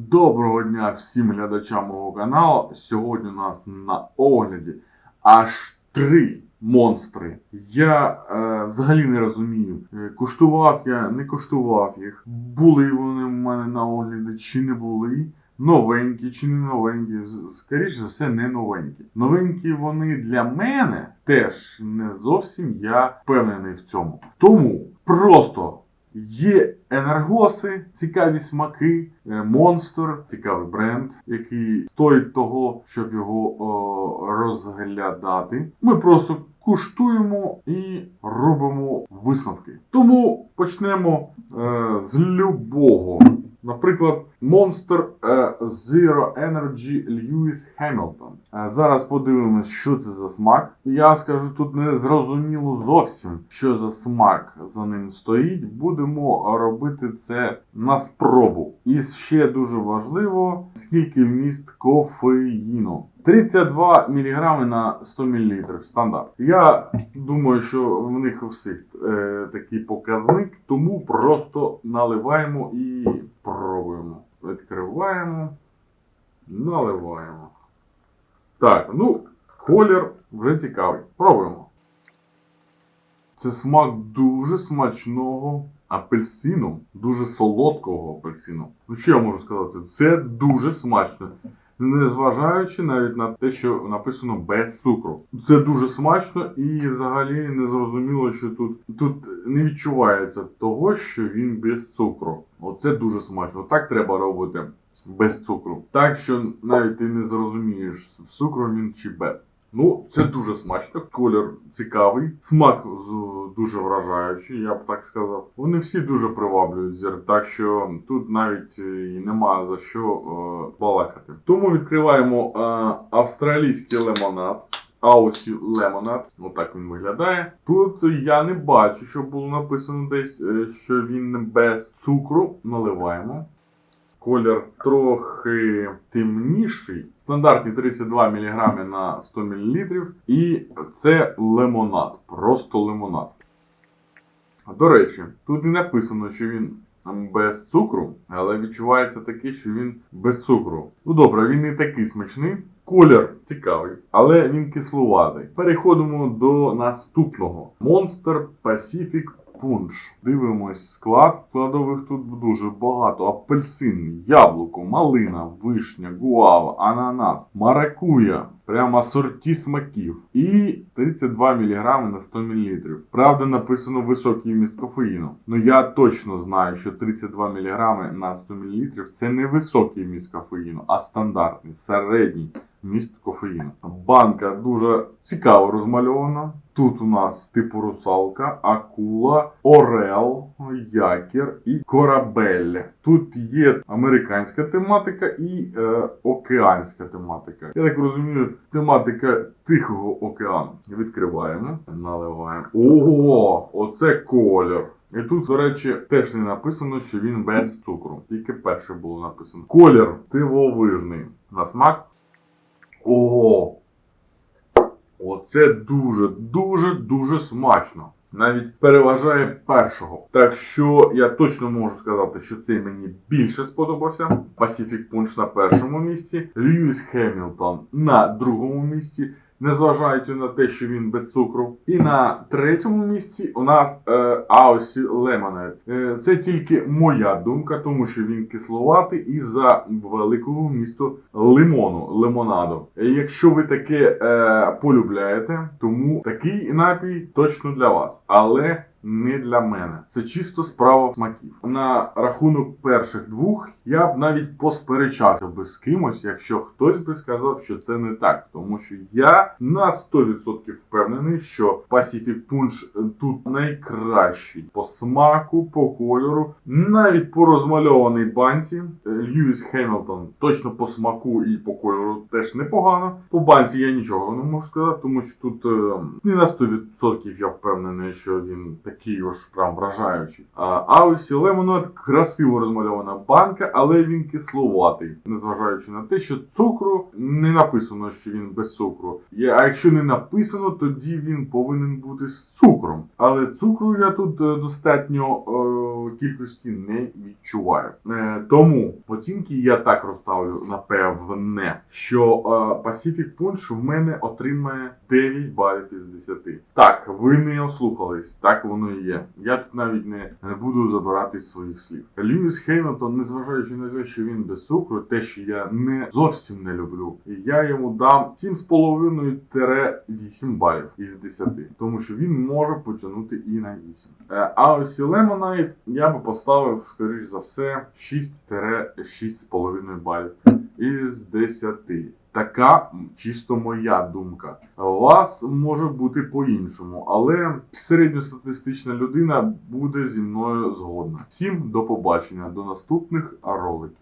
Доброго дня всім глядачам мого каналу. Сьогодні у нас на огляді аж три монстри. Я е, взагалі не розумію, е, куштував я, не куштував їх. Були вони в мене на огляді чи не були. Новенькі чи не новенькі, З- скоріш за все, не новенькі. Новенькі вони для мене теж не зовсім я впевнений в цьому. Тому просто Є енергоси, цікаві смаки, е, монстр, цікавий бренд, який стоїть того, щоб його о, розглядати. Ми просто куштуємо і робимо висновки. Тому почнемо е, з любого. Наприклад, Monster е, Zero Energy Lewis Hamilton. Е, Зараз подивимось, що це за смак. Я скажу, тут не зрозуміло зовсім, що за смак за ним стоїть. Будемо робити це на спробу. І ще дуже важливо, скільки вміст кофеїну. 32 мг на 100 мл стандарт. Я думаю, що в них у всіх е, такий показник, тому просто наливаємо і пробуємо. Відкриваємо, наливаємо. Так, ну, колір вже цікавий. Пробуємо. Це смак дуже смачного апельсину, дуже солодкого апельсину. Ну що я можу сказати? Це дуже смачно. Незважаючи навіть на те, що написано без цукру. Це дуже смачно і взагалі не зрозуміло, що тут, тут не відчувається того, що він без цукру. Оце дуже смачно. Так треба робити без цукру. Так що навіть ти не зрозумієш, з цукром він чи без. Ну, це дуже смачно, колір цікавий, смак дуже вражаючий, я б так сказав. Вони всі дуже приваблюють зір, так що тут навіть е, і нема за що е, балакати. Тому відкриваємо е, австралійський лимонад. Аусі Лемонад, отак він виглядає. Тут я не бачу, що було написано десь, е, що він без цукру. Наливаємо. Колір трохи темніший. Стандартні 32 мг на 100 мл. І це лимонад. Просто лимонад. До речі, тут не написано, що він без цукру, але відчувається таке, що він без цукру. Ну добре, він не такий смачний. Колір цікавий, але він кислуватий. Переходимо до наступного. Monster Pacific Punch. Дивимось склад. Складових тут дуже багато. Апельсин, яблуко, малина, вишня, гуава, ананас, маракуя. Прямо сорті смаків. І 32 мг на 100 мл. Правда, написано високий вміст кофеїну. Ну я точно знаю, що 32 мг на 100 мл це не високий вміст кофеїну, а стандартний, середній вміст кофеїну. Банка дуже цікаво розмальована. Тут у нас типу русалка, акула, орел, якір і корабель. Тут є американська тематика і е, океанська тематика. Я так розумію, тематика Тихого океану. Відкриваємо, наливаємо. Ого, оце колір. І тут, до речі, теж не написано, що він без цукру. Тільки перше було написано. Колір дивовижний. На смак. Ого! Оце дуже, дуже, дуже смачно. Навіть переважає першого. Так що я точно можу сказати, що цей мені більше сподобався. Pacific Punch на першому місці, Льюіс Хемілтон на другому місці. Незважаючи на те, що він без цукру. І на третьому місці у нас е, Аусі Lemonade. Е, це тільки моя думка, тому що він кисловатий і за великого вмісту лимону, лимонаду. Е, Якщо ви таке е, полюбляєте, тому такий напій точно для вас. Але не для мене. Це чисто справа смаків. На рахунок перших двох я б навіть посперечався би з кимось, якщо хтось би сказав, що це не так. Тому що я на 100% впевнений, що Pacific Punch тут найкращий по смаку, по кольору, навіть по розмальованій банці. Льюіс Хемілтон точно по смаку і по кольору теж непогано. По банці я нічого не можу сказати, тому що тут е, не на 100% я впевнений, що він такий такий уж прям вражаючий. А, ось лемонад красиво розмальована банка, але він кисловатий, незважаючи на те, що цукру не написано, що він без цукру. А якщо не написано, тоді він повинен бути з цукром. Але цукру я тут е, достатньо е, кількості не відчуваю. Е, тому оцінки я так розставлю, напевне, що е, Pacific Punch в мене отримає 9 балів із 10. Так, ви не ослухались, так воно і є. Я тут навіть не, буду забирати своїх слів. Льюіс Хеймлтон, незважаючи на те, що він без цукру, те, що я не зовсім не люблю, я йому дам 7,5-8 балів із 10, тому що він може потягнути і на 8. Е, А ось Lemonade я би поставив, скоріш за все, 6-6,5 балів із 10. Така чисто моя думка. У вас може бути по-іншому, але середньостатистична людина буде зі мною згодна. Всім до побачення, до наступних роликів.